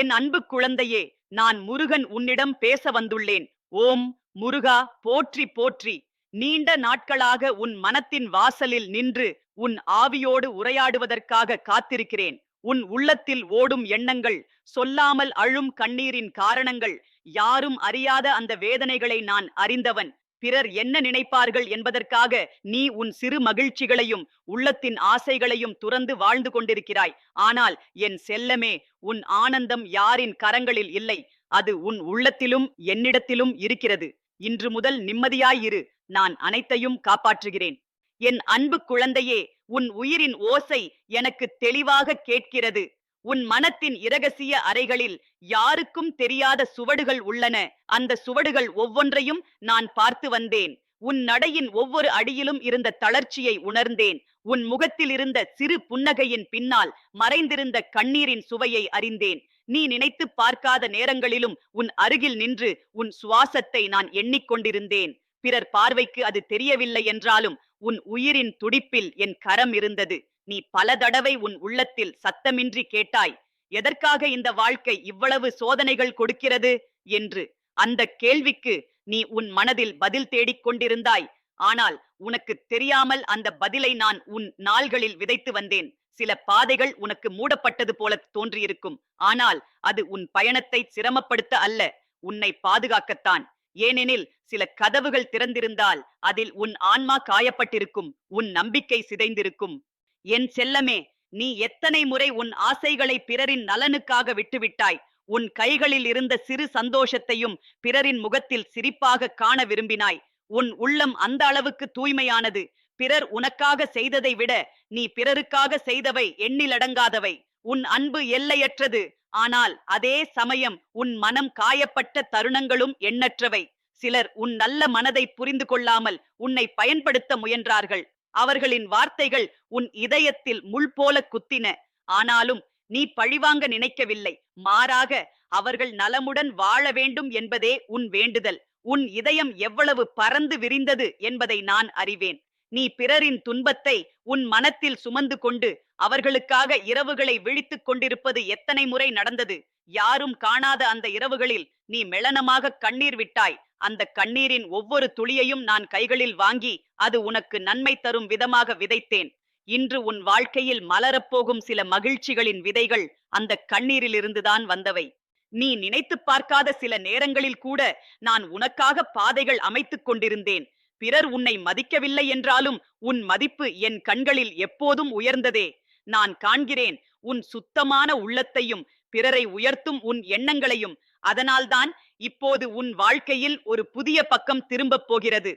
என் அன்பு குழந்தையே நான் முருகன் உன்னிடம் பேச வந்துள்ளேன். ஓம் முருகா போற்றி போற்றி. நீண்ட நாட்களாக உன் மனத்தின் வாசலில் நின்று உன் ஆவியோடு உரையாடுவதற்காக காத்திருக்கிறேன். உன் உள்ளத்தில் ஓடும் எண்ணங்கள் சொல்லாமல் அழும் கண்ணீரின் காரணங்கள் யாரும் அறியாத அந்த வேதனைகளை நான் அறிந்தவன். பிறர் என்ன நினைப்பார்கள் என்பதற்காக நீ உன் சிறு மகிழ்ச்சிகளையும் உள்ளத்தின் ஆசைகளையும் துறந்து வாழ்ந்து கொண்டிருக்கிறாய். ஆனால் என் செல்லமே உன் ஆனந்தம் யாரின் கரங்களில் இல்லை. அது உன் உள்ளத்திலும் என்னிடத்திலும் இருக்கிறது. இன்று முதல் நிம்மதியாயிரு. நான் அனைத்தையும் காப்பாற்றுகிறேன். என் அன்பு குழந்தையே உன் உயிரின் ஓசை எனக்கு தெளிவாக கேட்கிறது. உன் மனத்தின் இரகசிய அறைகளில் யாருக்கும் தெரியாத சுவடுகள் உள்ளன. அந்த சுவடுகள் ஒவ்வொன்றையும் நான் பார்த்து வந்தேன். உன் நடையின் ஒவ்வொரு அடியிலும் இருந்த தளர்ச்சியை உணர்ந்தேன். உன் முகத்தில் இருந்த சிறு புன்னகையின் பின்னால் மறைந்திருந்த கண்ணீரின் சுவையை அறிந்தேன். நீ நினைத்து பார்க்காத நேரங்களிலும் உன் அருகில் நின்று உன் சுவாசத்தை நான் எண்ணிக்கொண்டிருந்தேன். பிறர் பார்வைக்கு அது தெரியவில்லை என்றாலும் உன் உயிரின் துடிப்பில் என் கரம் இருந்தது. நீ பல தடவை உன் உள்ளத்தில் சத்தமின்றி கேட்டாய் எதற்காக இந்த வாழ்க்கை இவ்வளவு சோதனைகள் கொடுக்கிறது? என்று. அந்த கேள்விக்கு நீ உன் மனதில் பதில் தேடிக் கொண்டிருந்தாய். ஆனால் உனக்கு தெரியாமல் அந்த பதிலை நான் உன் நாள்களில் விதைத்து வந்தேன். சில பாதைகள் உனக்கு மூடப்பட்டது போல தோன்றியிருக்கும். ஆனால் அது உன் பயணத்தை சிரமப்படுத்த அல்ல உன்னை பாதுகாக்கத்தான். ஏனெனில் சில கதவுகள் திறந்திருந்தால் அதில் உன் ஆன்மா காயப்பட்டிருக்கும் உன் நம்பிக்கை சிதைந்திருக்கும். என் செல்லமே நீ எத்தனை முறை உன் ஆசைகளை பிறரின் நலனுக்காக விட்டுவிட்டாய்? உன் கைகளில் இருந்த சிறு சந்தோஷத்தையும் பிறரின் முகத்தில் சிரிப்பாக காண விரும்பினாய். உன் உள்ளம் அந்த அளவுக்கு தூய்மையானது. பிறர் உனக்காக செய்ததை விட நீ பிறருக்காக செய்தவை எண்ணிலடங்காதவை உன் அன்பு எல்லையற்றது. ஆனால் அதே சமயம் உன் மனம் காயப்பட்ட தருணங்களும் எண்ணற்றவை. சிலர் உன் நல்ல மனதை புரிந்து கொள்ளாமல் உன்னை பயன்படுத்த முயன்றார்கள். அவர்களின் வார்த்தைகள் உன் இதயத்தில் முள் போல குத்தின. ஆனாலும் நீ பழிவாங்க நினைக்கவில்லை. மாறாக அவர்கள் நலமுடன் வாழ வேண்டும் என்பதே உன் வேண்டுதல். உன் இதயம் எவ்வளவு பறந்து விரிந்தது என்பதை நான் அறிவேன். நீ பிறரின் துன்பத்தை உன் மனத்தில் சுமந்து கொண்டு அவர்களுக்காக இரவுகளை விழித்துக் கொண்டிருப்பது எத்தனை முறை நடந்தது? யாரும் காணாத அந்த இரவுகளில் நீ மெளனமாக கண்ணீர் விட்டாய். அந்த கண்ணீரின் ஒவ்வொரு துளியையும் நான் கைகளில் வாங்கி அது உனக்கு நன்மை தரும் விதமாக விதைத்தேன். இன்று உன் வாழ்க்கையில் மலரப்போகும் சில மகிழ்ச்சிகளின் விதைகள் அந்த கண்ணீரிலிருந்துதான் வந்தவை. நீ நினைத்து பார்க்காத சில நேரங்களில் கூட நான் உனக்காக பாதைகள் அமைத்துக் கொண்டிருந்தேன். பிறர் உன்னை மதிக்கவில்லை என்றாலும் உன் மதிப்பு என் கண்களில் எப்போதும் உயர்ந்ததே. நான் காண்கிறேன் உன் சுத்தமான உள்ளத்தையும் பிறரை உயர்த்தும் உன் எண்ணங்களையும். அதனால்தான் இப்போது உன் வாழ்க்கையில் ஒரு புதிய பக்கம் திரும்பப் போகிறது.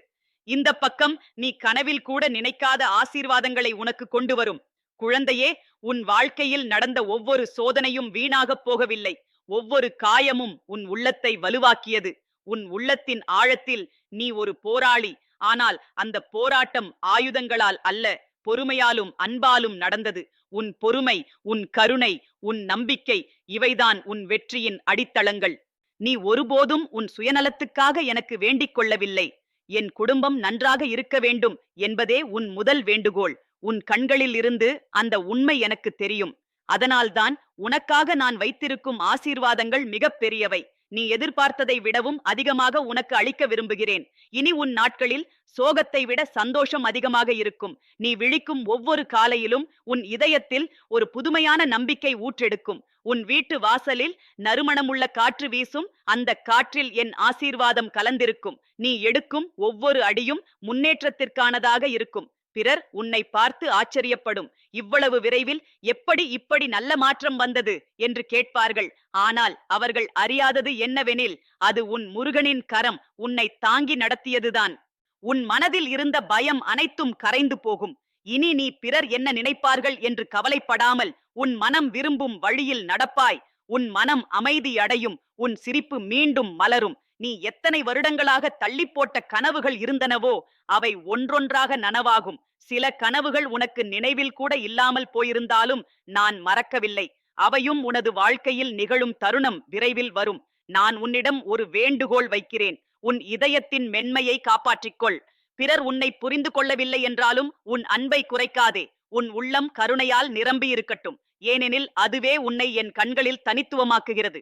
இந்த பக்கம் நீ கனவில் கூட நினைக்காத ஆசீர்வாதங்களை உனக்கு கொண்டு வரும். குழந்தையே உன் வாழ்க்கையில் நடந்த ஒவ்வொரு சோதனையும் வீணாகப் போகவில்லை. ஒவ்வொரு காயமும் உன் உள்ளத்தை வலுவாக்கியது. உன் உள்ளத்தின் ஆழத்தில் நீ ஒரு போராளி. ஆனால் அந்த போராட்டம் ஆயுதங்களால் அல்ல பொறுமையாலும் அன்பாலும் நடந்தது. உன் பொறுமை உன் கருணை உன் நம்பிக்கை இவைதான் உன் வெற்றியின் அடித்தளங்கள். நீ ஒருபோதும் உன் சுயநலத்துக்காக எனக்கு வேண்டிக் கொள்ளவில்லை. என் குடும்பம் நன்றாக இருக்க வேண்டும் என்பதே உன் முதல் வேண்டுகோள். உன் கண்களில் இருந்து அந்த உண்மை எனக்கு தெரியும். அதனால்தான் உனக்காக நான் வைத்திருக்கும் ஆசீர்வாதங்கள் மிகப் பெரியவை. நீ எதிர்பார்த்ததை விடவும் அதிகமாக உனக்கு அளிக்க விரும்புகிறேன். இனி உன் நாட்களில் சோகத்தை விட சந்தோஷம் அதிகமாக இருக்கும். நீ விழிக்கும் ஒவ்வொரு காலையிலும் உன் இதயத்தில் ஒரு புதுமையான நம்பிக்கை ஊற்றெடுக்கும். உன் வீட்டு வாசலில் நறுமணமுள்ள காற்று வீசும் அந்த காற்றில் என் ஆசீர்வாதம் கலந்திருக்கும். நீ எடுக்கும் ஒவ்வொரு அடியும் முன்னேற்றத்திற்கானதாக இருக்கும். பிறர் உன்னை பார்த்து ஆச்சரியப்படும். இவ்வளவு விரைவில் எப்படி இப்படி நல்ல மாற்றம் வந்தது? என்று கேட்பார்கள். ஆனால் அவர்கள் அறியாதது என்னவெனில் அது உன் முருகனின் கரம் உன்னை தாங்கி நடத்தியதுதான். உன் மனதில் இருந்த பயம் அனைத்தும் கரைந்து போகும். இனி நீ பிறர் என்ன நினைப்பார்கள் என்று கவலைப்படாமல் உன் மனம் விரும்பும் வழியில் நடப்பாய். உன் மனம் அமைதி அடையும். உன் சிரிப்பு மீண்டும் மலரும். நீ எத்தனை வருடங்களாக தள்ளி போட்ட கனவுகள் இருந்தனவோ அவை ஒன்றொன்றாக நனவாகும். சில கனவுகள் உனக்கு நினைவில் கூட இல்லாமல் போயிருந்தாலும் நான் மறக்கவில்லை. அவையும் உனது வாழ்க்கையில் நிகழும் தருணம் விரைவில் வரும். நான் உன்னிடம் ஒரு வேண்டுகோள் வைக்கிறேன். உன் இதயத்தின் மென்மையை காப்பாற்றிக்கொள் பிறர் உன்னை புரிந்து கொள்ளவில்லை என்றாலும் உன் அன்பை குறைக்காதே. உன் உள்ளம் கருணையால் நிரம்பி இருக்கட்டும். ஏனெனில் அதுவே உன்னை என் கண்களில் தனித்துவமாக்குகிறது.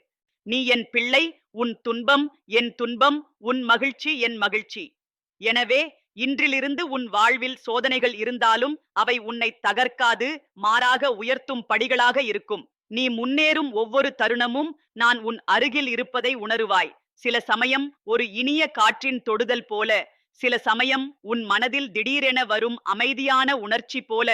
நீ என் பிள்ளை உன் துன்பம் என் துன்பம் உன் மகிழ்ச்சி என் மகிழ்ச்சி. எனவே இன்றிலிருந்து உன் வாழ்வில் சோதனைகள் இருந்தாலும் அவை உன்னை தகர்க்காது மாறாக உயர்த்தும் படிகளாக இருக்கும். நீ முன்னேறும் ஒவ்வொரு தருணமும் நான் உன் அருகில் இருப்பதை உணருவாய். சில சமயம் ஒரு இனிய காற்றின் தொடுதல் போல சில சமயம் உன் மனதில் திடீரென வரும் அமைதியான உணர்ச்சி போல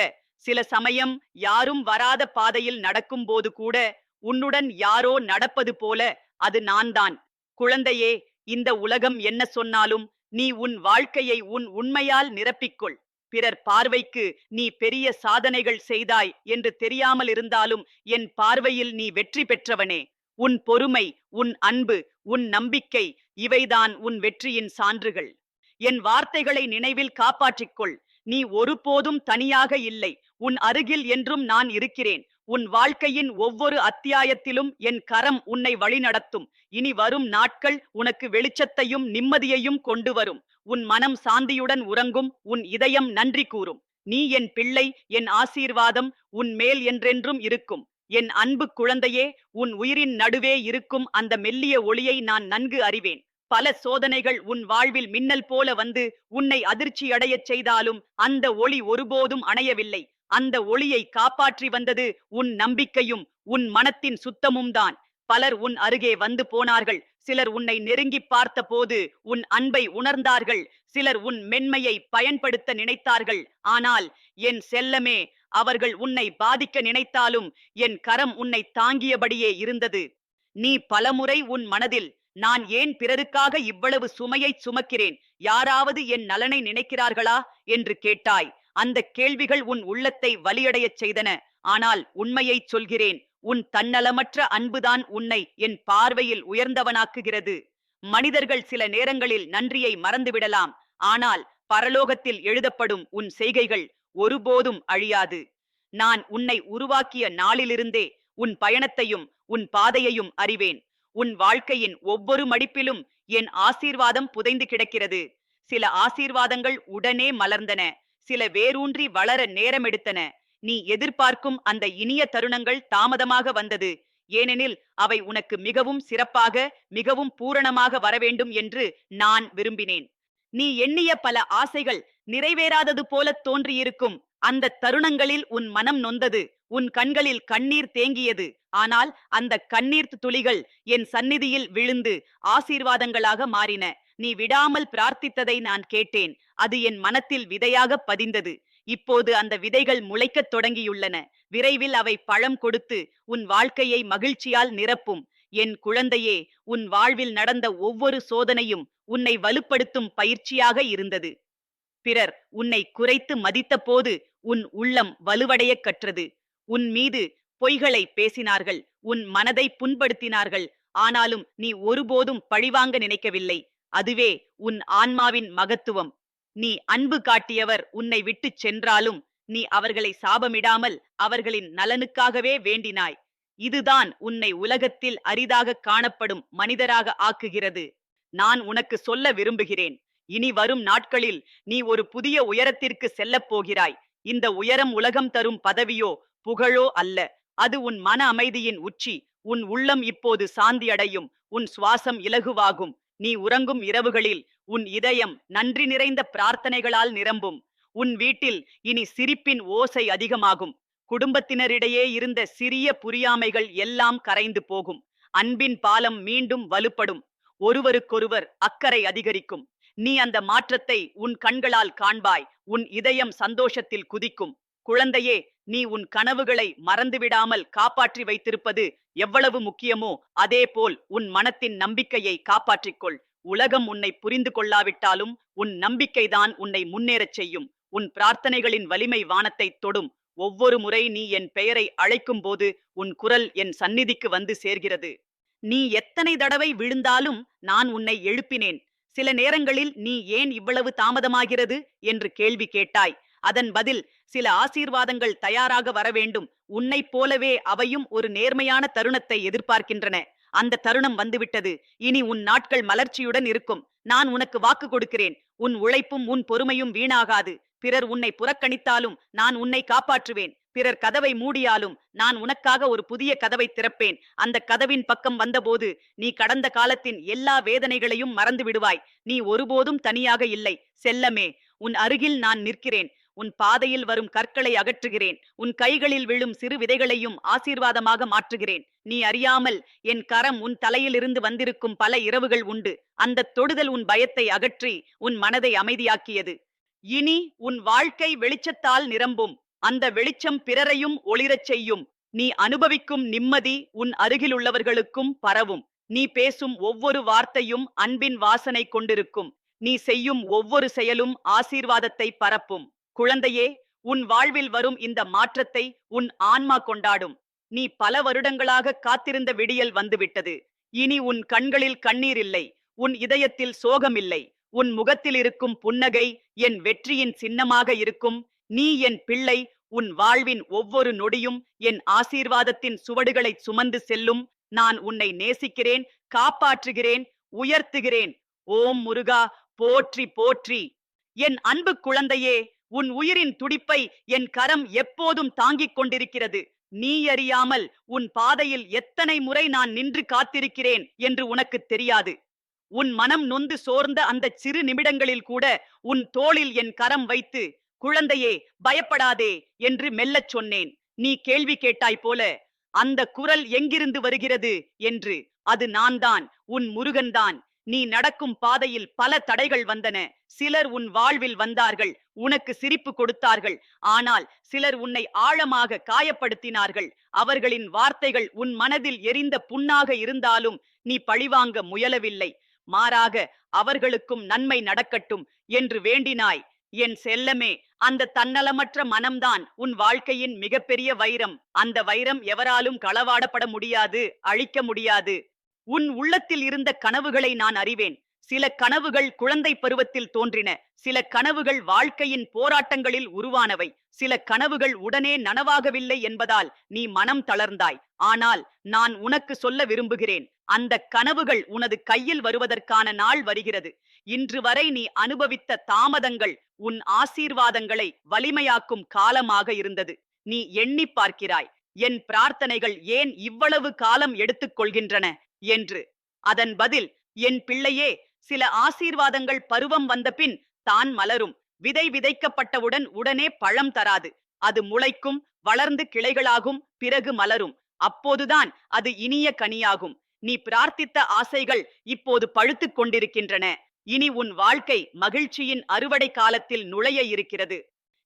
சில சமயம் யாரும் வராத பாதையில் நடக்கும்போது கூட உன்னுடன் யாரோ நடப்பது போல அது நான்தான். குழந்தையே இந்த உலகம் என்ன சொன்னாலும் நீ உன் வாழ்க்கையை உன் உண்மையால் நிரப்பிக்கொள். பிறர் பார்வைக்கு நீ பெரிய சாதனைகள் செய்தாய் என்று தெரியாமல் இருந்தாலும் என் பார்வையில் நீ வெற்றி பெற்றவனே. உன் பொறுமை உன் அன்பு உன் நம்பிக்கை இவைதான் உன் வெற்றியின் சான்றுகள். என் வார்த்தைகளை நினைவில் காப்பாற்றிக்கொள். நீ ஒருபோதும் தனியாக இல்லை. உன் அருகில் என்றும் நான் இருக்கிறேன். உன் வாழ்க்கையின் ஒவ்வொரு அத்தியாயத்திலும் என் கரம் உன்னை வழிநடத்தும். இனி வரும் நாட்கள் உனக்கு வெளிச்சத்தையும் நிம்மதியையும் கொண்டு வரும். உன் மனம் சாந்தியுடன் உறங்கும். உன் இதயம் நன்றி கூறும். நீ என் பிள்ளை என் ஆசீர்வாதம் உன் மேல் என்றென்றும் இருக்கும். என் அன்பு குழந்தையே உன் உயிரின் நடுவே இருக்கும் அந்த மெல்லிய ஒளியை நான் நன்கு அறிவேன். பல சோதனைகள் உன் வாழ்வில் மின்னல் போல வந்து உன்னை அதிர்ச்சி அடையச் செய்தாலும் அந்த ஒளி ஒருபோதும் அணையவில்லை. அந்த ஒளியை காப்பாற்றி வந்தது உன் நம்பிக்கையும் உன் மனத்தின் சுத்தமும் தான். பலர் உன் அருகே வந்து போனார்கள். சிலர் உன்னை நெருங்கி பார்த்தபோது உன் அன்பை உணர்ந்தார்கள். சிலர் உன் மென்மையை பயன்படுத்த நினைத்தார்கள். ஆனால் என் செல்லமே அவர்கள் உன்னை பாதிக்க நினைத்தாலும் என் கரம் உன்னை தாங்கியபடியே இருந்தது. நீ பலமுறை உன் மனதில் நான் ஏன் பிறருக்காக இவ்வளவு சுமையை சுமக்கிறேன்? யாராவது என் நலனை நினைக்கிறார்களா? என்று கேட்டாய். அந்த கேள்விகள் உன் உள்ளத்தை வலியடையச் செய்தன. ஆனால் உண்மையைச் சொல்கிறேன். உன் தன்னலமற்ற அன்புதான் உன்னை என் பார்வையில் உயர்ந்தவனாக்குகிறது. மனிதர்கள் சில நேரங்களில் நன்றியை மறந்துவிடலாம். ஆனால் பரலோகத்தில் எழுதப்படும் உன் செய்கைகள் ஒருபோதும் அழியாது. நான் உன்னை உருவாக்கிய நாளிலிருந்தே உன் பயணத்தையும் உன் பாதையையும் அறிவேன். உன் வாழ்க்கையின் ஒவ்வொரு மடிப்பிலும் என் ஆசீர்வாதம் புதைந்து கிடக்கிறது. சில ஆசீர்வாதங்கள் உடனே மலர்ந்தன. சில வேரூன்றி வளர நேரம் எடுத்தன. நீ எதிர்பார்க்கும் அந்த இனிய தருணங்கள் தாமதமாக வந்தது. ஏனெனில் அவை உனக்கு மிகவும் சிறப்பாக மிகவும் பூரணமாக வரவேண்டும் என்று நான் விரும்பினேன். நீ எண்ணிய பல ஆசைகள் நிறைவேறாதது போல தோன்றியிருக்கும். அந்த தருணங்களில் உன் மனம் நொந்தது. உன் கண்களில் கண்ணீர் தேங்கியது. ஆனால் அந்த கண்ணீர் துளிகள் என் சந்நிதியில் விழுந்து ஆசீர்வாதங்களாக மாறின. நீ விடாமல் பிரார்த்தித்ததை நான் கேட்டேன். அது என் மனத்தில் விதையாக பதிந்தது. இப்போது அந்த விதைகள் முளைக்கத் தொடங்கியுள்ளன. விரைவில் அவை பழம் கொடுத்து உன் வாழ்க்கையை மகிழ்ச்சியால் நிரப்பும். என் குழந்தையே உன் வாழ்வில் நடந்த ஒவ்வொரு சோதனையும் உன்னை வலுப்படுத்தும் பயிற்சியாக இருந்தது. பிறர் உன்னை குறைத்து மதித்தபோது உன் உள்ளம் வலுவடையக் கற்றது. உன் மீது பொய்களை பேசினார்கள். உன் மனதை புண்படுத்தினார்கள். ஆனாலும் நீ ஒருபோதும் பழிவாங்க நினைக்கவில்லை. அதுவே உன் ஆன்மாவின் மகத்துவம். நீ அன்பு காட்டியவர் உன்னை விட்டுச் சென்றாலும் நீ அவர்களை சாபமிடாமல் அவர்களின் நலனுக்காகவே வேண்டினாய். இதுதான் உன்னை உலகத்தில் அரிதாக காணப்படும் மனிதராக ஆக்குகிறது. நான் உனக்கு சொல்ல விரும்புகிறேன். இனி வரும் நாட்களில் நீ ஒரு புதிய உயரத்திற்கு செல்லப் போகிறாய். இந்த உயரம் உலகம் தரும் பதவியோ புகழோ அல்ல. அது உன் மன அமைதியின் உச்சி. உன் உள்ளம் இப்போது சாந்தி அடையும் உன் சுவாசம் இலகுவாகும். நீ உறங்கும் இரவுகளில் உன் இதயம் நன்றி நிறைந்த பிரார்த்தனைகளால் நிரம்பும். உன் வீட்டில் இனி சிரிப்பின் ஓசை அதிகமாகும். குடும்பத்தினரிடையே இருந்த சிறிய புரியாமைகள் எல்லாம் கரைந்து போகும். அன்பின் பாலம் மீண்டும் வலுப்படும். ஒருவருக்கொருவர் அக்கறை அதிகரிக்கும். நீ அந்த மாற்றத்தை உன் கண்களால் காண்பாய். உன் இதயம் சந்தோஷத்தில் குதிக்கும். குழந்தையே நீ உன் கனவுகளை மறந்துவிடாமல் காப்பாற்றி வைத்திருப்பது எவ்வளவு முக்கியமோ அதேபோல் உன் மனத்தின் நம்பிக்கையை காப்பாற்றிக்கொள். உலகம் உன்னை புரிந்து கொள்ளாவிட்டாலும் உன் நம்பிக்கைதான் உன்னை முன்னேறச் செய்யும். உன் பிரார்த்தனைகளின் வலிமை வானத்தை தொடும். ஒவ்வொரு முறை நீ என் பெயரை அழைக்கும் போது உன் குரல் என் சந்நிதிக்கு வந்து சேர்கிறது. நீ எத்தனை தடவை விழுந்தாலும் நான் உன்னை எழுப்பினேன். சில நேரங்களில் நீ ஏன் இவ்வளவு தாமதமாகிறது? என்று கேள்வி கேட்டாய். அதன் பதில் சில ஆசீர்வாதங்கள் தயாராக வர வேண்டும். உன்னைப் போலவே அவையும் ஒரு நேர்மையான தருணத்தை எதிர்பார்க்கின்றன. அந்த தருணம் வந்துவிட்டது. இனி உன் நாட்கள் மலர்ச்சியுடன் இருக்கும். நான் உனக்கு வாக்கு கொடுக்கிறேன். உன் உழைப்பும் உன் பொறுமையும் வீணாகாது. பிறர் உன்னை புறக்கணித்தாலும் நான் உன்னை காப்பாற்றுவேன். பிறர் கதவை மூடியாலும் நான் உனக்காக ஒரு புதிய கதவை திறப்பேன். அந்த கதவின் பக்கம் வந்தபோது நீ கடந்த காலத்தின் எல்லா வேதனைகளையும் மறந்து விடுவாய். நீ ஒருபோதும் தனியாக இல்லை. செல்லமே உன் அருகில் நான் நிற்கிறேன். உன் பாதையில் வரும் கற்களை அகற்றுகிறேன். உன் கைகளில் விழும் சிறு விதைகளையும் ஆசீர்வாதமாக மாற்றுகிறேன். நீ அறியாமல் என் கரம் உன் தலையிலிருந்து வந்திருக்கும் பல இரவுகள் உண்டு. அந்த தொடுதல் உன் பயத்தை அகற்றி உன் மனதை அமைதியாக்கியது. இனி உன் வாழ்க்கை வெளிச்சத்தால் நிரம்பும். அந்த வெளிச்சம் பிறரையும் ஒளிரச் செய்யும். நீ அனுபவிக்கும் நிம்மதி உன் அருகிலுள்ளவர்களுக்கும் பரவும். நீ பேசும் ஒவ்வொரு வார்த்தையும் அன்பின் வாசனை கொண்டிருக்கும். நீ செய்யும் ஒவ்வொரு செயலும் ஆசீர்வாதத்தை பரப்பும். குழந்தையே உன் வாழ்வில் வரும் இந்த மாற்றத்தை உன் ஆன்மா கொண்டாடும். நீ பல வருடங்களாக காத்திருந்த விடியல் வந்துவிட்டது. இனி உன் கண்களில் கண்ணீர் இல்லை. உன் இதயத்தில் சோகமில்லை. உன் முகத்தில் இருக்கும் புன்னகை என் வெற்றியின் சின்னமாக இருக்கும். நீ என் பிள்ளை உன் வாழ்வின் ஒவ்வொரு நொடியும் என் ஆசீர்வாதத்தின் சுவடுகளை சுமந்து செல்லும். நான் உன்னை நேசிக்கிறேன் காப்பாற்றுகிறேன் உயர்த்துகிறேன். ஓம் முருகா போற்றி போற்றி. என் அன்பு குழந்தையே உன் உயிரின் துடிப்பை என் கரம் எப்போதும் தாங்கிக் கொண்டிருக்கிறது. நீ அறியாமல் உன் பாதையில் எத்தனை முறை நான் நின்று காத்திருக்கிறேன் என்று உனக்கு தெரியாது. உன் மனம் நொந்து சோர்ந்த அந்த சிறு நிமிடங்களில் கூட உன் தோளில் என் கரம் வைத்து குழந்தையே பயப்படாதே என்று மெல்லச் சொன்னேன். நீ கேள்வி கேட்டாய் போல அந்த குரல் எங்கிருந்து வருகிறது என்று. அது நான்தான் உன் முருகன்தான். நீ நடக்கும் பாதையில் பல தடைகள் வந்தன. சிலர் உன் வாழ்வில் வந்தார்கள் உனக்கு சிரிப்பு கொடுத்தார்கள். ஆனால் சிலர் உன்னை ஆழமாக காயப்படுத்தினார்கள். அவர்களின் வார்த்தைகள் உன் மனதில் எரிந்த புண்ணாக இருந்தாலும் நீ பழிவாங்க முயலவில்லை. மாறாக அவர்களுக்கும் நன்மை நடக்கட்டும் என்று வேண்டினாய். என் செல்லமே அந்த தன்னலமற்ற மனம்தான் உன் வாழ்க்கையின் மிகப்பெரிய வைரம். அந்த வைரம் எவராலும் களவாடப்பட முடியாது அழிக்க முடியாது. உன் உள்ளத்தில் இருந்த கனவுகளை நான் அறிவேன். சில கனவுகள் குழந்தை பருவத்தில் தோன்றின. சில கனவுகள் வாழ்க்கையின் போராட்டங்களில் உருவானவை. சில கனவுகள் உடனே நனவாகவில்லை என்பதால் நீ மனம் தளர்ந்தாய். ஆனால் நான் உனக்கு சொல்ல விரும்புகிறேன். அந்த கனவுகள் உனது கையில் வருவதற்கான நாள் வருகிறது. இன்று வரை நீ அனுபவித்த தாமதங்கள் உன் ஆசீர்வாதங்களை வலிமையாக்கும் காலமாக இருந்தது. நீ எண்ணி பார்க்கிறாய். என் பிரார்த்தனைகள் ஏன் இவ்வளவு காலம் எடுத்துக் கொள்கின்றன? என்று. அதன் பதில் என் பிள்ளையே சில ஆசீர்வாதங்கள் பருவம் வந்தபின் தான் மலரும். விதை விதைக்கப்பட்டவுடன் உடனே பழம் தராது. அது முளைக்கும் வளர்ந்து கிளைகளாகும் பிறகு மலரும். அப்போதுதான் அது இனிய கனியாகும். நீ பிரார்த்தித்த ஆசைகள் இப்போது பழுத்துக் கொண்டிருக்கின்றன. இனி உன் வாழ்க்கை மகிழ்ச்சியின் அறுவடை காலத்தில் நுழைய இருக்கிறது.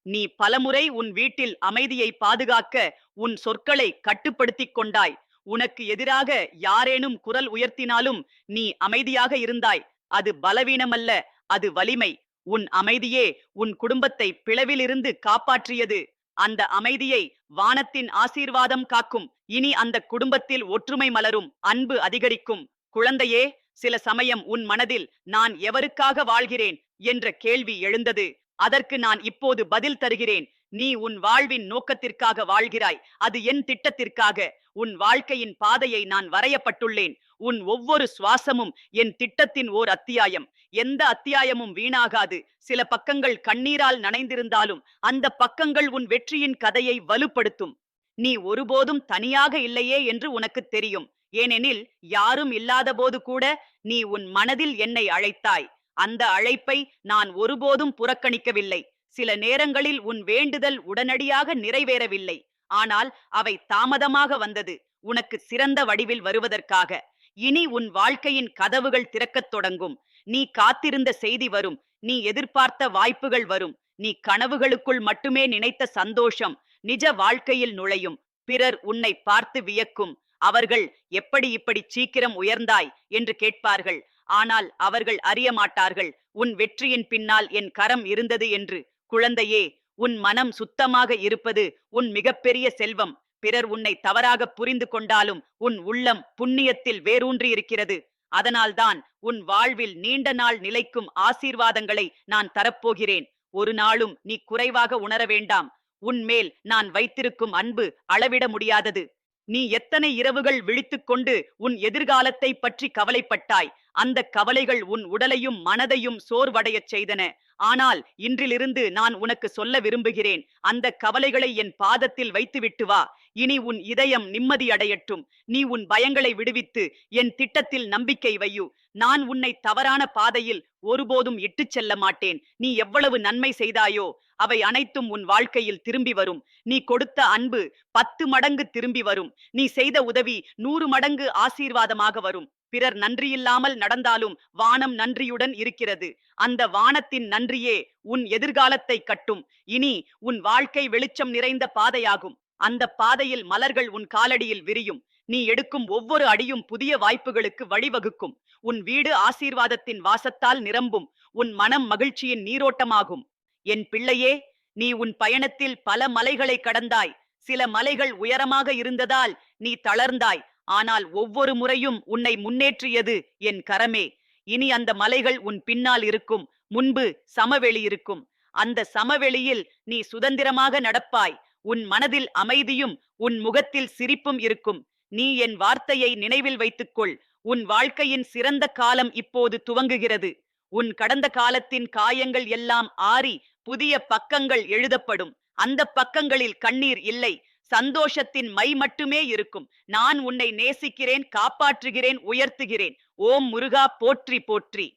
நீ பலமுறை உன் வீட்டில் அமைதியை பாதுகாக்க உன் சொற்களை கட்டுப்படுத்திக் கொண்டாய். உனக்கு எதிராக யாரேனும் குரல் உயர்த்தினாலும் நீ அமைதியாக இருந்தாய். அது பலவீனமல்ல அது வலிமை. உன் அமைதியே உன் குடும்பத்தை பிளவிலிருந்து காப்பாற்றியது. அந்த அமைதியை வானத்தின் ஆசீர்வாதம் காக்கும். இனி அந்த குடும்பத்தில் ஒற்றுமை மலரும் அன்பு அதிகரிக்கும். குழந்தையே சில சமயம் உன் மனதில் நான் எவருக்காக வாழ்கிறேன் என்ற கேள்வி எழுந்தது. அதற்கு நான் இப்போது பதில் தருகிறேன். நீ உன் வாழ்வின் நோக்கத்திற்காக வாழ்கிறாய். அது என் திட்டத்திற்காக. உன் வாழ்க்கையின் பாதையை நான் வரையப்பட்டுள்ளேன். உன் ஒவ்வொரு சுவாசமும் என் திட்டத்தின் ஓர் அத்தியாயம். எந்த அத்தியாயமும் வீணாகாது. சில பக்கங்கள் கண்ணீரால் நனைந்திருந்தாலும் அந்த பக்கங்கள் உன் வெற்றியின் கதையை வலுப்படுத்தும். நீ ஒருபோதும் தனியாக இல்லையே என்று உனக்கு தெரியும். ஏனெனில் யாரும் இல்லாதபோது கூட நீ உன் மனதில் என்னை அழைத்தாய். அந்த அழைப்பை நான் ஒருபோதும் புறக்கணிக்கவில்லை. சில நேரங்களில் உன் வேண்டுதல் உடனடியாக நிறைவேறவில்லை. ஆனால் அவை தாமதமாக வந்தது. உனக்கு சிறந்த வடிவில் வருவதற்காக. இனி உன் வாழ்க்கையின் கதவுகள் திறக்கத் தொடங்கும். நீ காத்திருந்த செய்தி வரும். நீ எதிர்பார்த்த வாய்ப்புகள் வரும். நீ கனவுகளுக்குள் மட்டுமே நினைத்த சந்தோஷம் நிஜ வாழ்க்கையில் நுழையும். பிறர் உன்னை பார்த்து வியக்கும். அவர்கள் எப்படி இப்படி சீக்கிரம் உயர்ந்தாய்? என்று கேட்பார்கள். ஆனால் அவர்கள் அறிய மாட்டார்கள். உன் வெற்றியின் பின்னால் என் கரம் இருந்தது என்று. குழந்தையே உன் மனம் சுத்தமாக இருப்பது உன் மிகப்பெரிய செல்வம். பிறர் உன்னை தவறாக புரிந்து கொண்டாலும் உன் உள்ளம் புண்ணியத்தில் வேரூன்றி இருக்கிறது. அதனால்தான் உன் வாழ்வில் நீண்ட நாள் நிலைக்கும் ஆசீர்வாதங்களை நான் தரப்போகிறேன். ஒரு நாளும் நீ குறைவாக உணர வேண்டாம். உன் மேல் நான் வைத்திருக்கும் அன்பு அளவிட முடியாதது. நீ எத்தனை இரவுகள் விழித்துக் கொண்டு உன் எதிர்காலத்தை பற்றி கவலைப்பட்டாய். அந்த கவலைகள் உன் உடலையும் மனதையும் சோர்வடையச் செய்தன. ஆனால் இன்றிலிருந்து நான் உனக்கு சொல்ல விரும்புகிறேன் அந்த கவலைகளை என் பாதத்தில் வைத்துவிட்டு வா. இனி உன் இதயம் நிம்மதி அடையட்டும். நீ உன் பயங்களை விடுவித்து என் திட்டத்தில் நம்பிக்கை வையு. நான் உன்னை தவறான பாதையில் ஒருபோதும் இட்டுச் செல்ல மாட்டேன். நீ எவ்வளவு நன்மை செய்தாயோ அவை அனைத்தும் உன் வாழ்க்கையில் திரும்பி வரும். நீ கொடுத்த அன்பு பத்து மடங்கு திரும்பி வரும். நீ செய்த உதவி நூறு மடங்கு ஆசீர்வாதமாக வரும். பிறர் நன்றியில்லாமல் நடந்தாலும் வானம் நன்றியுடன் இருக்கிறது. அந்த வானத்தின் நன்றியே உன் எதிர்காலத்தை கட்டும். இனி உன் வாழ்க்கை வெளிச்சம் நிறைந்த பாதையாகும். அந்த பாதையில் மலர்கள் உன் காலடியில் விரியும். நீ எடுக்கும் ஒவ்வொரு அடியும் புதிய வாய்ப்புகளுக்கு வழிவகுக்கும். உன் வீடு ஆசீர்வாதத்தின் வாசத்தால் நிரம்பும். உன் மனம் மகிழ்ச்சியின் நீரோட்டமாகும். என் பிள்ளையே நீ உன் பயணத்தில் பல மலைகளை கடந்தாய். சில மலைகள் உயரமாக இருந்ததால் நீ தளர்ந்தாய். ஆனால் ஒவ்வொரு முறையும் உன்னை முன்னேற்றியது என் கரமே. இனி அந்த மலைகள் உன் பின்னால் இருக்கும். முன்பு சமவெளி இருக்கும். அந்த சமவெளியில் நீ சுதந்திரமாக நடப்பாய். உன் மனதில் அமைதியும் உன் முகத்தில் சிரிப்பும் இருக்கும். நீ என் வார்த்தையை நினைவில் வைத்துக்கொள். உன் வாழ்க்கையின் சிறந்த காலம் இப்போது துவங்குகிறது. உன் கடந்த காலத்தின் காயங்கள் எல்லாம் ஆறி புதிய பக்கங்கள் எழுதப்படும். அந்த பக்கங்களில் கண்ணீர் இல்லை. சந்தோஷத்தின் மை மட்டுமே இருக்கும். நான் உன்னை நேசிக்கிறேன் காப்பாற்றுகிறேன் உயர்த்துகிறேன். ஓம் முருகா போற்றி போற்றி.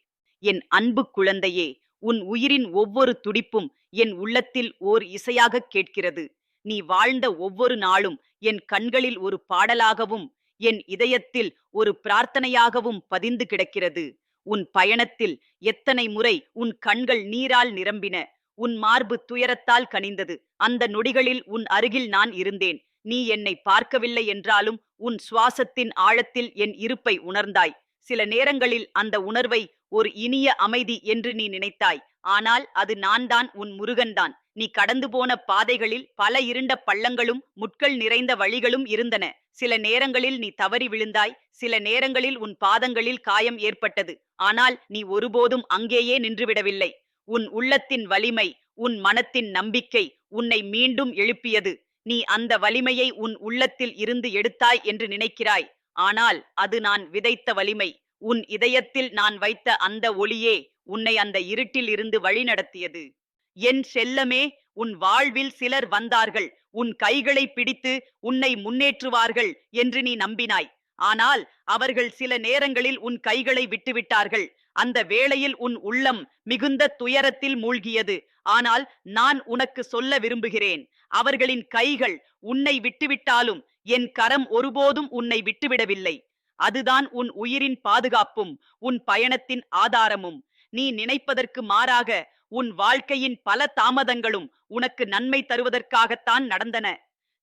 என் அன்பு குழந்தையே உன் உயிரின் ஒவ்வொரு துடிப்பும் என் உள்ளத்தில் ஓர் இசையாக கேட்கிறது. நீ வாழ்ந்த ஒவ்வொரு நாளும் என் கண்களில் ஒரு பாடலாகவும் என் இதயத்தில் ஒரு பிரார்த்தனையாகவும் பதிந்து கிடக்கிறது. உன் பயணத்தில் எத்தனை முறை உன் கண்கள் நீரால் நிரம்பின உன் மார்பு துயரத்தால் கனிந்தது. அந்த நொடிகளில் உன் அருகில் நான் இருந்தேன். நீ என்னை பார்க்கவில்லை என்றாலும் உன் சுவாசத்தின் ஆழத்தில் என் இருப்பை உணர்ந்தாய். சில நேரங்களில் அந்த உணர்வை ஒரு இனிய அமைதி என்று நீ நினைத்தாய். ஆனால் அது நான் தான் உன் முருகன்தான். நீ கடந்து போன பாதைகளில் பல இருண்ட பள்ளங்களும் முட்கள் நிறைந்த வழிகளும் இருந்தன. சில நேரங்களில் நீ தவறி விழுந்தாய். சில நேரங்களில் உன் பாதங்களில் காயம் ஏற்பட்டது. ஆனால் நீ ஒருபோதும் அங்கேயே நின்றுவிடவில்லை. உன் உள்ளத்தின் வலிமை உன் மனத்தின் நம்பிக்கை உன்னை மீண்டும் எழுப்பியது. நீ அந்த வலிமையை உன் உள்ளத்தில் இருந்து எடுத்தாய் என்று நினைக்கிறாய். ஆனால் அது நான் விதைத்த வலிமை. உன் இதயத்தில் நான் வைத்த அந்த ஒளியே உன்னை அந்த இருட்டில் இருந்து வழிநடத்தியது என் செல்லமே உன் வாழ்வில் சிலர் வந்தார்கள். உன் கைகளை பிடித்து உன்னை முன்னேற்றுவார்கள் என்று நீ நம்பினாய். ஆனால் அவர்கள் சில நேரங்களில் உன் கைகளை விட்டுவிட்டார்கள். அந்த வேளையில் உன் உள்ளம் மிகுந்த துயரத்தில் மூழ்கியது. ஆனால் நான் உனக்கு சொல்ல விரும்புகிறேன் அவர்களின் கைகள் உன்னை விட்டுவிட்டாலும் என் கரம் ஒருபோதும் உன்னை விட்டுவிடவில்லை. அதுதான் உன் உயிரின் பாதுகாப்பும் உன் பயணத்தின் ஆதாரமும். நீ நினைப்பதற்கு மாறாக உன் வாழ்க்கையின் பல தாமதங்களும் உனக்கு நன்மை தருவதற்காகத்தான் நடந்தன.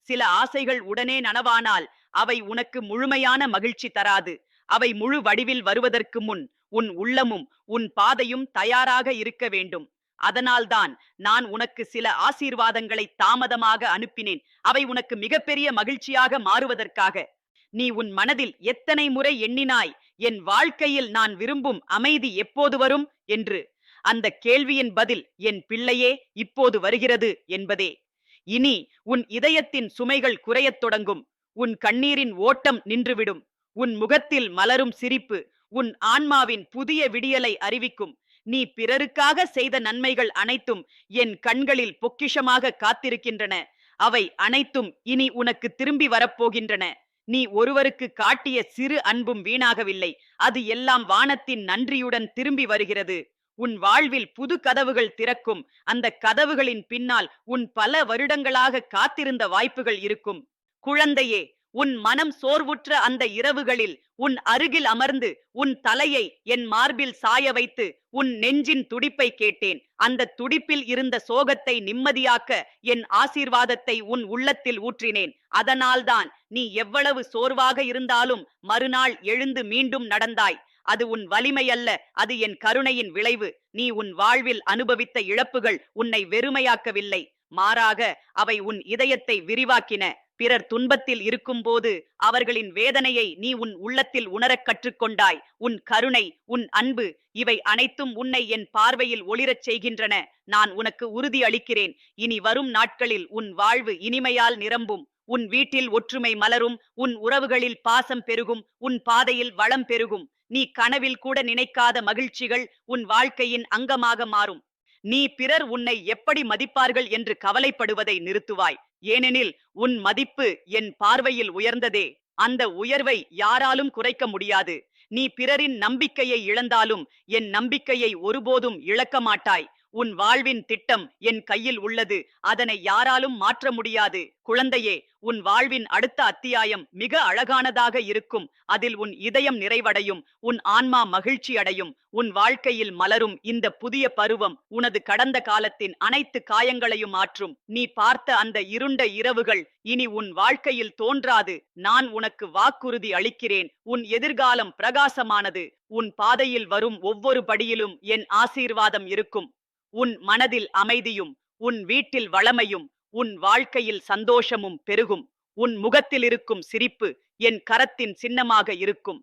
சில ஆசைகள் உடனே நனவானால் அவை உனக்கு முழுமையான மகிழ்ச்சி தராது. அவை முழு வடிவில் வருவதற்கு முன் உன் உள்ளமும் உன் பாதையும் தயாராக இருக்க வேண்டும். அதனால்தான் நான் உனக்கு சில ஆசீர்வாதங்களை தாமதமாக அனுப்பினேன். அவை உனக்கு மிகப்பெரிய மகிழ்ச்சியாக மாறுவதற்காக. நீ உன் மனதில் எத்தனை முறை எண்ணினாய்? என் வாழ்க்கையில் நான் விரும்பும் அமைதி எப்போது வரும்? என்று. அந்த கேள்வியின் பதில் என் பிள்ளையே இப்போது வருகிறது என்பதே. இனி உன் இதயத்தின் சுமைகள் குறையத் தொடங்கும். உன் கண்ணீரின் ஓட்டம் நின்றுவிடும். உன் முகத்தில் மலரும் சிரிப்பு. உன் ஆன்மாவின் புதிய விடியலை அறிவிக்கும். நீ பிறருக்காக செய்த நன்மைகள் அனைத்தும் என் கண்களில் பொக்கிஷமாக காத்திருக்கின்றன. அவை அனைத்தும் இனி உனக்கு திரும்பி வரப்போகின்றன. நீ ஒருவருக்கு காட்டிய சிறு அன்பும் வீணாகவில்லை. அது எல்லாம் வானத்தின் நன்றியுடன் திரும்பி வருகிறது. உன் வாழ்வில் புது கதவுகள் திறக்கும். அந்த கதவுகளின் பின்னால் உன் பல வருடங்களாக காத்திருந்த வாய்ப்புகள் இருக்கும். குழந்தையே உன் மனம் சோர்வுற்ற அந்த இரவுகளில் உன் அருகில் அமர்ந்து உன் தலையை என் மார்பில் சாய வைத்து உன் நெஞ்சின் துடிப்பை கேட்டேன். அந்த துடிப்பில் இருந்த சோகத்தை நிம்மதியாக்க என் ஆசீர்வாதத்தை உன் உள்ளத்தில் ஊற்றினேன். அதனால்தான் நீ எவ்வளவு சோர்வாக இருந்தாலும் மறுநாள் எழுந்து மீண்டும் நடந்தாய். அது உன் வலிமை அல்ல அது என் கருணையின் விளைவு. நீ உன் வாழ்வில் அனுபவித்த இழப்புகள் உன்னை வெறுமையாக்கவில்லை. மாறாக அவை உன் இதயத்தை விரிவாக்கின. பிறர் துன்பத்தில் இருக்கும்போது அவர்களின் வேதனையை நீ உன் உள்ளத்தில் உணரக் கற்றுக்கொண்டாய். உன் கருணை உன் அன்பு இவை அனைத்தும் உன்னை என் பார்வையில் ஒளிரச் செய்கின்றன. நான் உனக்கு உறுதி அளிக்கிறேன். இனி வரும் நாட்களில் உன் வாழ்வு இனிமையால் நிரம்பும். உன் வீட்டில் ஒற்றுமை மலரும். உன் உறவுகளில் பாசம் பெருகும். உன் பாதையில் வளம் பெருகும். நீ கனவில் கூட நினைக்காத மகிழ்ச்சிகள் உன் வாழ்க்கையின் அங்கமாக மாறும். நீ பிறர் உன்னை எப்படி மதிப்பார்கள் என்று கவலைப்படுவதை நிறுத்துவாய். ஏனெனில் உன் மதிப்பு என் பார்வையில் உயர்ந்ததே. அந்த உயர்வை யாராலும் குறைக்க முடியாது. நீ பிறரின் நம்பிக்கையை இழந்தாலும் என் நம்பிக்கையை ஒருபோதும் இழக்க மாட்டாய். உன் வாழ்வின் திட்டம் என் கையில் உள்ளது. அதனை யாராலும் மாற்ற முடியாது. குழந்தையே உன் வாழ்வின் அடுத்த அத்தியாயம் மிக அழகானதாக இருக்கும். அதில் உன் இதயம் நிறைவடையும் உன் ஆன்மா மகிழ்ச்சி அடையும். உன் வாழ்க்கையில் மலரும் இந்த புதிய பருவம் உனது கடந்த காலத்தின் அனைத்து காயங்களையும் மாற்றும். நீ பார்த்த அந்த இருண்ட இரவுகள் இனி உன் வாழ்க்கையில் தோன்றாது. நான் உனக்கு வாக்குறுதி அளிக்கிறேன். உன் எதிர்காலம் பிரகாசமானது. உன் பாதையில் வரும் ஒவ்வொரு படியிலும் என் ஆசீர்வாதம் இருக்கும். உன் மனதில் அமைதியும் உன் வீட்டில் வளமையும் உன் வாழ்க்கையில் சந்தோஷமும் பெருகும். உன் முகத்தில் இருக்கும் சிரிப்பு என் கரத்தின் சின்னமாக இருக்கும்.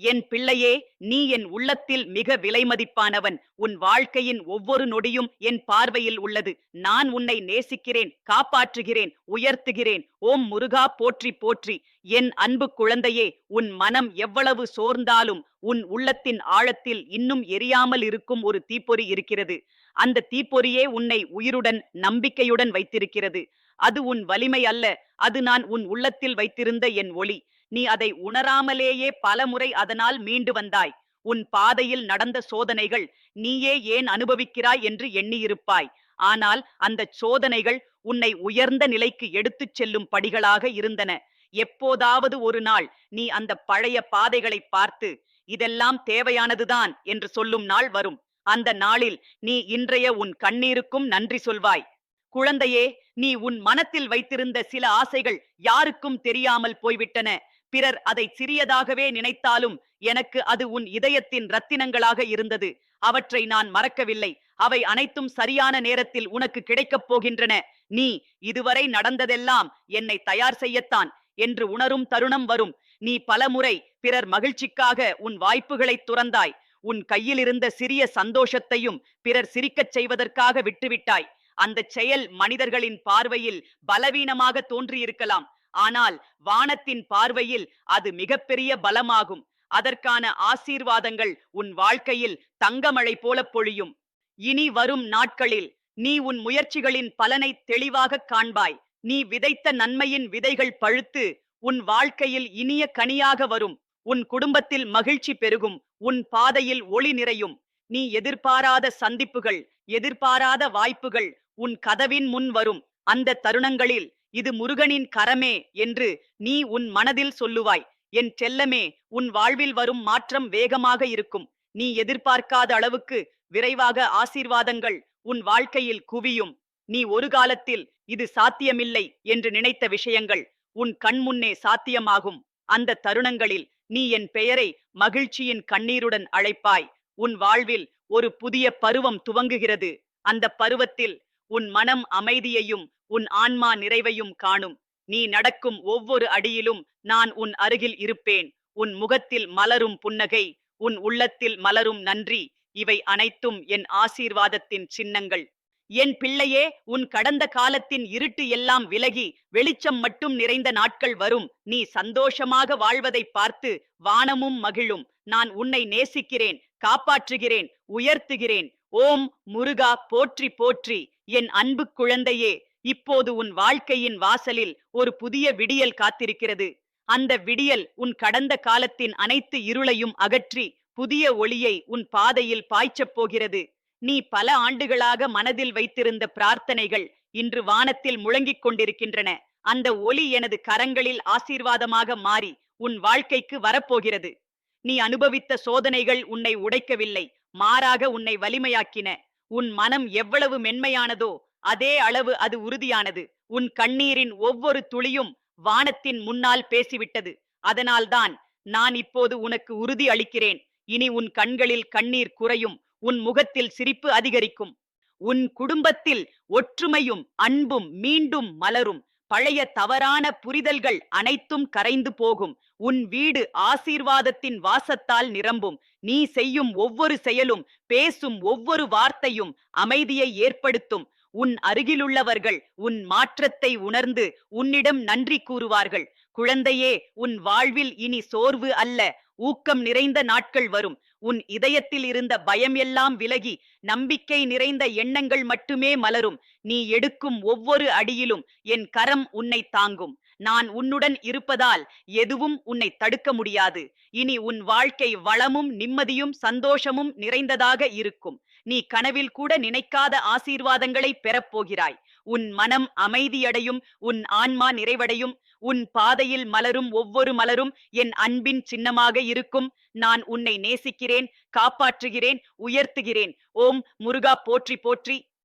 என் பிள்ளையே நீ என் உள்ளத்தில் மிக விலைமதிப்பானவன் உன் வாழ்க்கையின் ஒவ்வொரு நொடியும் என் பார்வையில் உள்ளது. நான் உன்னை நேசிக்கிறேன் காப்பாற்றுகிறேன் உயர்த்துகிறேன். ஓம் முருகா போற்றி போற்றி. என் அன்பு குழந்தையே உன் மனம் எவ்வளவு சோர்ந்தாலும் உன் உள்ளத்தின் ஆழத்தில் இன்னும் எரியாமல் இருக்கும் ஒரு தீப்பொறி இருக்கிறது. அந்த தீப்பொறியே உன்னை உயிருடன் நம்பிக்கையுடன் வைத்திருக்கிறது. அது உன் வலிமை அல்ல அது நான் உன் உள்ளத்தில் வைத்திருந்த என் ஒளி. நீ அதை உணராமலேயே பலமுறை அதனால் மீண்டு வந்தாய். உன் பாதையில் நடந்த சோதனைகள் நீயே ஏன் அனுபவிக்கிறாய் என்று எண்ணியிருப்பாய். ஆனால் அந்த சோதனைகள் உன்னை உயர்ந்த நிலைக்கு எடுத்துச் செல்லும் படிகளாக இருந்தன. எப்போதாவது ஒரு நாள் நீ அந்த பழைய பாதைகளை பார்த்து இதெல்லாம் தேவையானதுதான் என்று சொல்லும் நாள் வரும். அந்த நாளில் நீ இன்றைய உன் கண்ணீருக்கும் நன்றி சொல்வாய். குழந்தையே நீ உன் மனத்தில் வைத்திருந்த சில ஆசைகள் யாருக்கும் தெரியாமல் போய்விட்டன. பிறர் அதை சிறியதாகவே நினைத்தாலும் எனக்கு அது உன் இதயத்தின் ரத்தினங்களாக இருந்தது. அவற்றை நான் மறக்கவில்லை. அவை அனைத்தும் சரியான நேரத்தில் உனக்கு கிடைக்கப் போகின்றன. நீ இதுவரை நடந்ததெல்லாம் என்னை தயார் செய்யத்தான் என்று உணரும் தருணம் வரும். நீ பலமுறை பிறர் மகிழ்ச்சிக்காக உன் வாய்ப்புகளை துறந்தாய். உன் கையில் இருந்த சிறிய சந்தோஷத்தையும் பிறர் சிரிக்கச் செய்வதற்காக விட்டுவிட்டாய். அந்த செயல் மனிதர்களின் பார்வையில் பலவீனமாக தோன்றியிருக்கலாம். ஆனால் வானத்தின் பார்வையில் அது மிகப்பெரிய பலமாகும். அதற்கான ஆசீர்வாதங்கள் உன் வாழ்க்கையில் தங்கமழை போல பொழியும். இனி வரும் நாட்களில் நீ உன் முயற்சிகளின் பலனை தெளிவாக காண்பாய். நீ விதைத்த நன்மையின் விதைகள் பழுத்து உன் வாழ்க்கையில் இனிய கனியாக வரும். உன் குடும்பத்தில் மகிழ்ச்சி பெருகும். உன் பாதையில் ஒளி நிறையும். நீ எதிர்பாராத சந்திப்புகள் எதிர்பாராத வாய்ப்புகள் உன் கதவின் முன் வரும். அந்த தருணங்களில் இது முருகனின் கரமே என்று நீ உன் மனதில் சொல்லுவாய். என் செல்லமே உன் வாழ்வில் வரும் மாற்றம் வேகமாக இருக்கும். நீ எதிர்பார்க்காத அளவுக்கு விரைவாக ஆசீர்வாதங்கள் உன் வாழ்க்கையில் குவியும். நீ ஒரு காலத்தில் இது சாத்தியமில்லை என்று நினைத்த விஷயங்கள் உன் கண்முன்னே சாத்தியமாகும். அந்த தருணங்களில் நீ என் பெயரை மகிழ்ச்சியின் கண்ணீருடன் அழைப்பாய். உன் வாழ்வில் ஒரு புதிய பருவம் துவங்குகிறது. அந்த பருவத்தில் உன் மனம் அமைதியையும் உன் ஆன்மா நிறைவையும் காணும். நீ நடக்கும் ஒவ்வொரு அடியிலும் நான் உன் அருகில் இருப்பேன். உன் முகத்தில் மலரும் புன்னகை உன் உள்ளத்தில் மலரும் நன்றி. இவை அனைத்தும் என் ஆசீர்வாதத்தின் சின்னங்கள். என் பிள்ளையே உன் கடந்த காலத்தின் இருட்டு எல்லாம் விலகி வெளிச்சம் மட்டும் நிறைந்த நாட்கள் வரும். நீ சந்தோஷமாக வாழ்வதை பார்த்து வானமும் மகிழும். நான் உன்னை நேசிக்கிறேன் காப்பாற்றுகிறேன் உயர்த்துகிறேன். ஓம் முருகா போற்றி போற்றி. என் அன்பு குழந்தையே இப்போது உன் வாழ்க்கையின் வாசலில் ஒரு புதிய விடியல் காத்திருக்கிறது. அந்த விடியல் உன் கடந்த காலத்தின் அனைத்து இருளையும் அகற்றி புதிய ஒளியை உன் பாதையில் பாய்ச்சப் போகிறது. நீ பல ஆண்டுகளாக மனதில் வைத்திருந்த பிரார்த்தனைகள் இன்று வானத்தில் முழங்கிக் கொண்டிருக்கின்றன. அந்த ஒலி எனது கரங்களில் ஆசீர்வாதமாக மாறி உன் வாழ்க்கைக்கு வரப்போகிறது. நீ அனுபவித்த சோதனைகள் உன்னை உடைக்கவில்லை மாறாக உன்னை வலிமையாக்கின. உன் மனம் எவ்வளவு மென்மையானதோ அதே அளவு அது உறுதியானது. உன் கண்ணீரின் ஒவ்வொரு துளியும் வானத்தின் முன்னால் பேசிவிட்டது. அதனால்தான் நான் இப்போது உனக்கு உறுதி அளிக்கிறேன். இனி உன் கண்களில் கண்ணீர் குறையும். உன் முகத்தில் சிரிப்பு அதிகரிக்கும். உன் குடும்பத்தில் ஒற்றுமையும் அன்பும் மீண்டும் மலரும். பழைய தவறான புரிதல்கள் அனைத்தும் கரைந்து போகும். உன் வீடு ஆசீர்வாதத்தின் வாசத்தால் நிரம்பும். நீ செய்யும் ஒவ்வொரு செயலும் பேசும் ஒவ்வொரு வார்த்தையும் அமைதியை ஏற்படுத்தும். உன் அருகிலுள்ளவர்கள் உன் மாற்றத்தை உணர்ந்து உன்னிடம் நன்றி கூறுவார்கள். குழந்தையே உன் வாழ்வில் இனி சோர்வு அல்ல. ஊக்கம் நிறைந்த நாட்கள் வரும். உன் இதயத்தில் இருந்த பயம் எல்லாம் விலகி நம்பிக்கை நிறைந்த எண்ணங்கள் மட்டுமே மலரும். நீ எடுக்கும் ஒவ்வொரு அடியிலும் என் கரம் உன்னை தாங்கும். நான் உன்னுடன் இருப்பதால் எதுவும் உன்னை தடுக்க முடியாது. இனி உன் வாழ்க்கை வளமும் நிம்மதியும் சந்தோஷமும் நிறைந்ததாக இருக்கும். நீ கனவில் கூட நினைக்காத ஆசீர்வாதங்களை பெறப்போகிறாய். உன் மனம் அமைதியடையும் உன் ஆன்மா நிறைவடையும் உன் பாதையில் மலரும் ஒவ்வொரு மலரும் என் அன்பின் சின்னமாக இருக்கும். நான் உன்னை நேசிக்கிறேன் காப்பாற்றுகிறேன் உயர்த்துகிறேன். ஓம் முருகா போற்றி போற்றி.